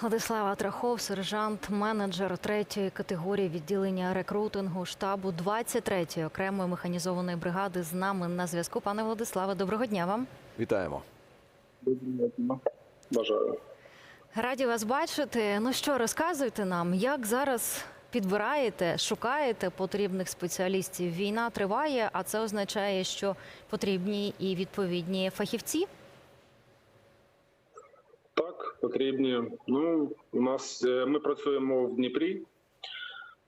Владислава Трахов, сержант, менеджер третьої категорії відділення рекрутингу штабу 23-ї окремої механізованої бригади з нами на зв'язку. Пане Владиславе, доброго дня вам. Вітаємо. Бажаю. Раді вас бачити. Ну що, розказуйте нам, як зараз підбираєте, шукаєте потрібних спеціалістів? Війна триває, а це означає, що потрібні і відповідні фахівці. Потрібні. Ну, у нас е, ми працюємо в Дніпрі,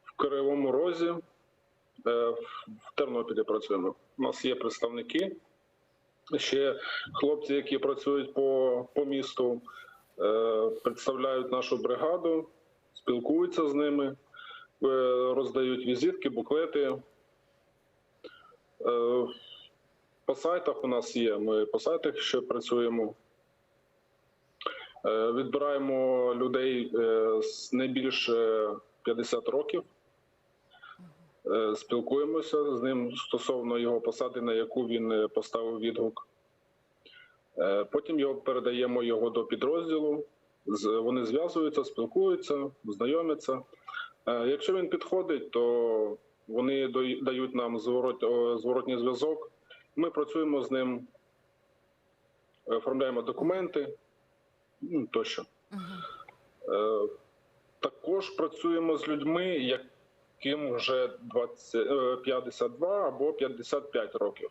в Кривому Розі, е, в Тернопілі працюємо. У нас є представники. Ще хлопці, які працюють по, по місту, е, представляють нашу бригаду, спілкуються з ними, роздають візитки, буклети. По сайтах у нас є. Ми по сайтах ще працюємо. Е, Відбираємо людей не більше 50 років. Е, Спілкуємося з ним стосовно його посади, на яку він е, поставив відгук. Потім його передаємо його до підрозділу. Вони зв'язуються, спілкуються, знайомляться. Якщо він підходить, то вони дають нам зворот, зворотній зв'язок. Ми працюємо з ним, оформляємо документи ну, тощо. Е, також працюємо з людьми, яким вже 20, е, 52 або 55 років.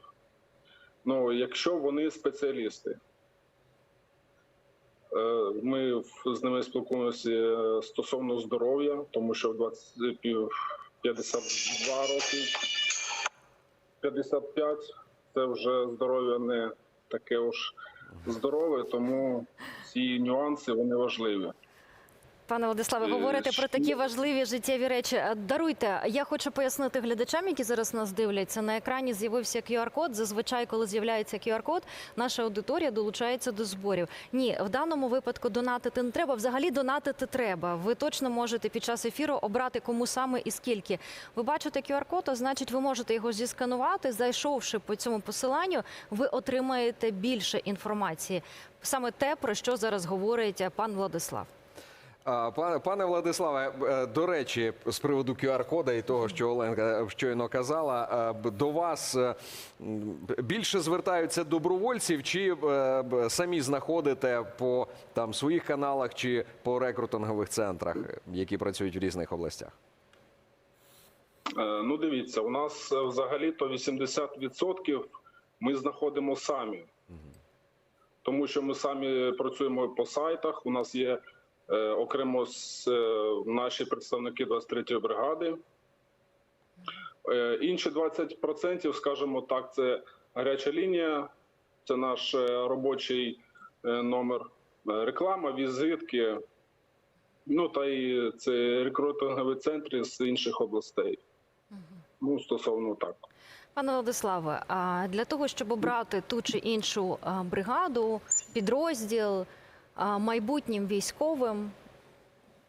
Ну, якщо вони спеціалісти. Е, Ми з ними спілкуємося е, стосовно здоров'я, тому що в 20, 52 роки, 55 це вже здоров'я не таке уж здорове, тому ці нюанси вони важливі. Пане Владиславе, Е, говорите про такі важливі життєві речі. Е, Даруйте, я хочу пояснити глядачам, які зараз нас дивляться. На екрані з'явився QR-код. Зазвичай, коли з'являється QR-код, наша аудиторія долучається до зборів. Ні, в даному випадку донатити не треба. Взагалі донатити треба. Ви точно можете під час ефіру обрати кому саме і скільки. Ви бачите QR-код, а значить, ви можете його зісканувати. Зайшовши по цьому посиланню, ви отримаєте більше інформації. Саме те, про що зараз говорить пан Владислав. Пане, пане Владиславе, е, до речі, з приводу QR-кода і того, що Оленка щойно казала, е, до вас е, більше звертаються добровольців, чи е, самі знаходите по там своїх каналах чи по рекрутингових центрах, е, які працюють в різних областях? Е, Ну, дивіться, у нас е, взагалі-то 80% ми знаходимо самі. Тому що ми самі працюємо по сайтах. У нас є е, окремо с- е, наші представники 23-ї бригади. Е, інші 20%, скажімо так, це гаряча лінія, це наш е, робочий е, номер, е, реклама, візитки. Ну та й це рекрутингові центри з інших областей. Ну, стосовно так. Пане Владиславе, а для того, щоб обрати ту чи іншу бригаду, підрозділ майбутнім військовим,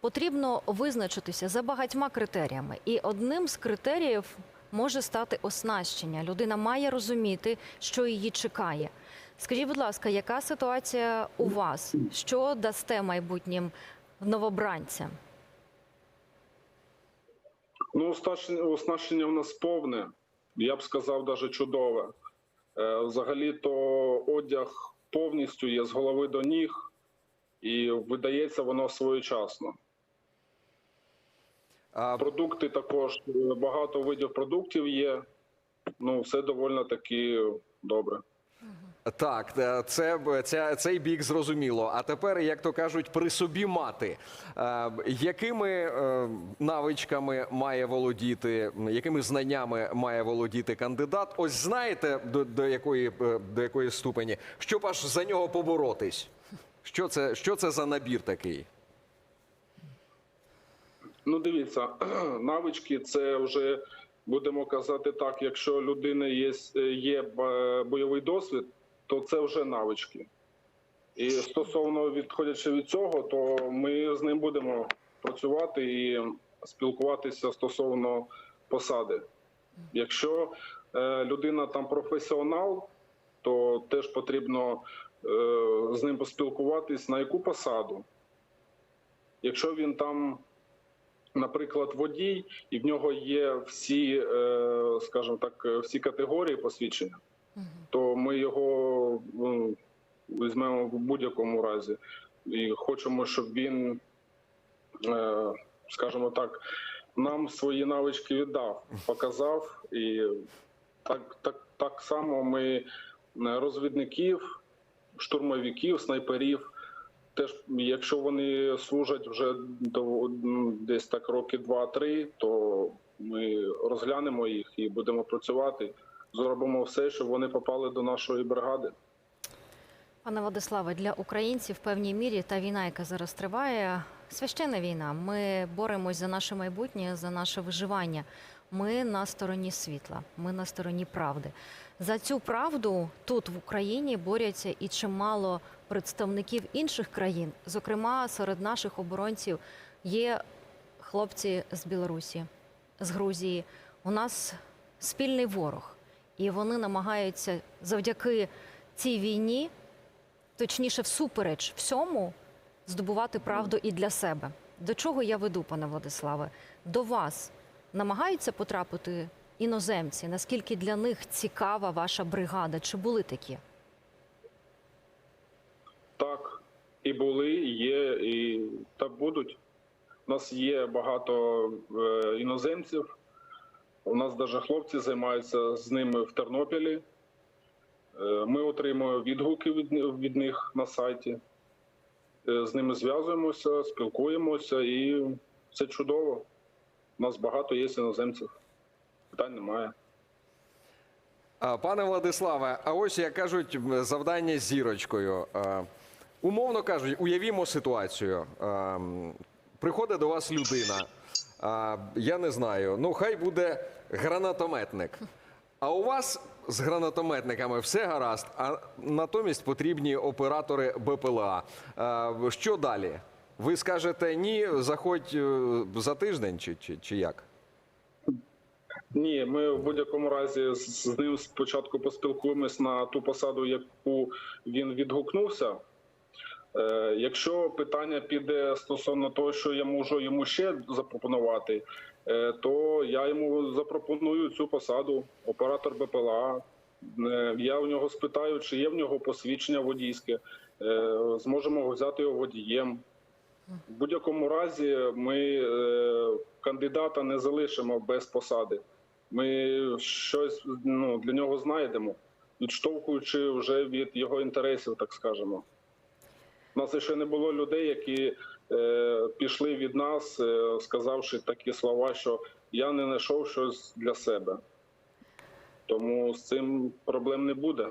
потрібно визначитися за багатьма критеріями. І одним з критеріїв може стати оснащення. Людина має розуміти, що її чекає. Скажіть, будь ласка, яка ситуація у вас? Що дасте майбутнім новобранцям? Ну, оснащення, оснащення в нас повне, я б сказав, навіть чудове. Е, Взагалі-то одяг повністю є з голови до ніг, і видається воно своєчасно. А, Продукти також багато видів продуктів є. Ну, все доволі таки добре. Так, е, це, цей бік зрозуміло. А тепер, як то кажуть, при собі мати. Е, якими е, навичками має володіти, якими знаннями має володіти кандидат? Ось знаєте до, до, якої, до якої ступені, щоб аж за нього поборотись? Що це, що це за набір такий? Ну, дивіться, навички це вже будемо казати так. Якщо у людини є, є бойовий досвід, то це вже навички. І стосовно відходячи від цього, то ми з ним будемо працювати і спілкуватися стосовно посади. Якщо е, людина там професіонал, то теж потрібно е, з ним поспілкуватись на яку посаду. Якщо він там, наприклад, водій, і в нього є всі, е, скажімо так, е, всі категорії посвідчення, то ми його ну, візьмемо в будь-якому разі. І хочемо, щоб він, е, скажімо так, нам свої навички віддав, показав. І так, так, так само ми е, розвідників, штурмовиків, снайперів. Теж, якщо вони служать вже м, десь так роки два-три, то ми розглянемо їх і будемо працювати. Зробимо все, щоб вони попали до нашої бригади. Пане Владиславе, для українців в певній мірі та війна, яка зараз триває, священна війна. Ми боремось за наше майбутнє, за наше виживання. Ми на стороні світла, ми на стороні правди. За цю правду тут в Україні борються і чимало представників інших країн. Зокрема, серед наших оборонців є хлопці з Білорусі, з Грузії. У нас спільний ворог, і вони намагаються завдяки цій війні точніше, всупереч всьому, здобувати правду і для себе. До чого я веду, пане Владиславе? До вас намагаються потрапити іноземці? Наскільки для них цікава ваша бригада? Чи були такі? Так, і були, і є, і так будуть. У нас є багато е, іноземців. У нас навіть хлопці займаються з ними в Тернопілі. Е, Ми отримуємо відгуки від, них на сайті. Е, З ними зв'язуємося, спілкуємося, і це чудово. У нас багато є іноземців. Питань немає. Пане Владиславе, а ось як кажуть, завдання з зірочкою. Умовно кажуть, уявімо ситуацію. Приходить до вас людина. Я не знаю, ну хай буде гранатометник. А у вас з гранатометниками все гаразд, а натомість потрібні оператори БПЛА. Що далі? Ви скажете ні, заходь е, за тиждень чи, чи, чи як? Ні, ми в будь-якому разі з ним спочатку поспілкуємось на ту посаду, яку він відгукнувся. Е, якщо питання піде стосовно того, що я можу йому ще запропонувати, е, то я йому запропоную цю посаду оператор БПЛА. Я у нього спитаю, чи є в нього посвідчення водійське. Зможемо взяти його водієм. В будь-якому разі ми е, кандидата не залишимо без посади. Ми щось ну, для нього знайдемо, відштовхуючи вже від його інтересів, так скажемо. У нас ще не було людей, які е, пішли від нас, е, сказавши такі слова, що я не знайшов щось для себе. Тому з цим проблем не буде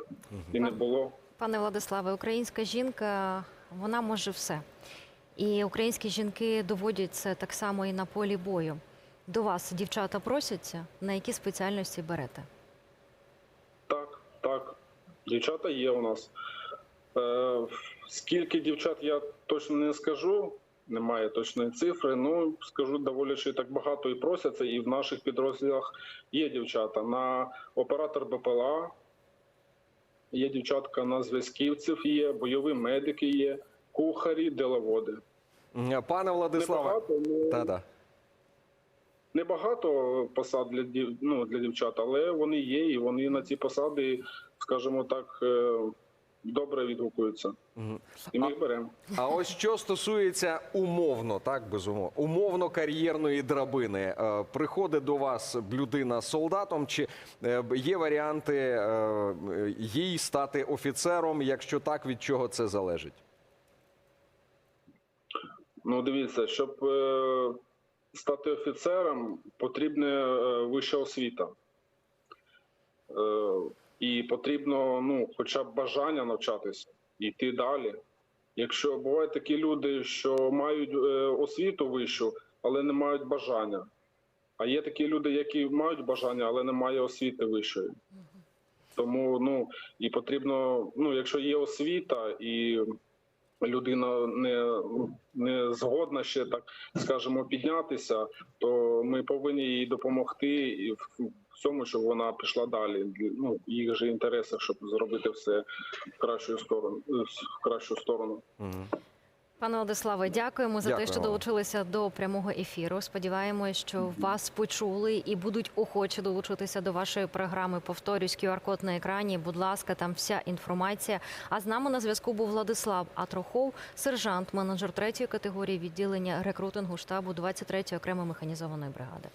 і не було. Пане Владиславе, українська жінка вона може все. І українські жінки доводять це так само і на полі бою. До вас дівчата просяться, на які спеціальності берете? Так, так. Дівчата є у нас. Е, скільки дівчат я точно не скажу, немає точної цифри. Ну скажу доволі чи так багато і просяться, і в наших підрозділах є дівчата. На оператор БПЛА є дівчатка на зв'язківців, є бойові медики, є кухарі, деловоди. Пане Владиславе, Небагато, ну, та-та. Небагато посад для ну, для дівчат, але вони є, і вони на ці посади, скажімо так, е, добре відгукуються. І ми їх беремо. А ось що стосується умовно, так безумовно, умовно кар'єрної драбини, Е, приходить до вас людина з солдатом, чи е, є варіанти їй стати офіцером? Якщо так, від чого це залежить? Ну, дивіться, щоб е, стати офіцером, потрібна е, вища освіта. Е, і потрібно ну, хоча б бажання навчатися йти далі. Якщо бувають такі люди, що мають е, освіту вищу, але не мають бажання. А є такі люди, які мають бажання, але не мають освіти вищої. Тому ну і потрібно, ну якщо є освіта і людина не, не згодна ще так скажемо піднятися, то ми повинні їй допомогти в цьому, щоб вона пішла далі. Ну в їх же інтересах, щоб зробити все в кращу сторону в кращу сторону. Мгм. Пане Владиславе, дякуємо за те, що долучилися до прямого ефіру. Сподіваємось, що вас почули і будуть охочі долучитися до вашої програми. Повторюсь, QR-код на екрані. Будь ласка, там вся інформація. А з нами на зв'язку був Владислав Атрохов, сержант, менеджер третьої категорії відділення рекрутингу штабу 23-ї окремої механізованої бригади.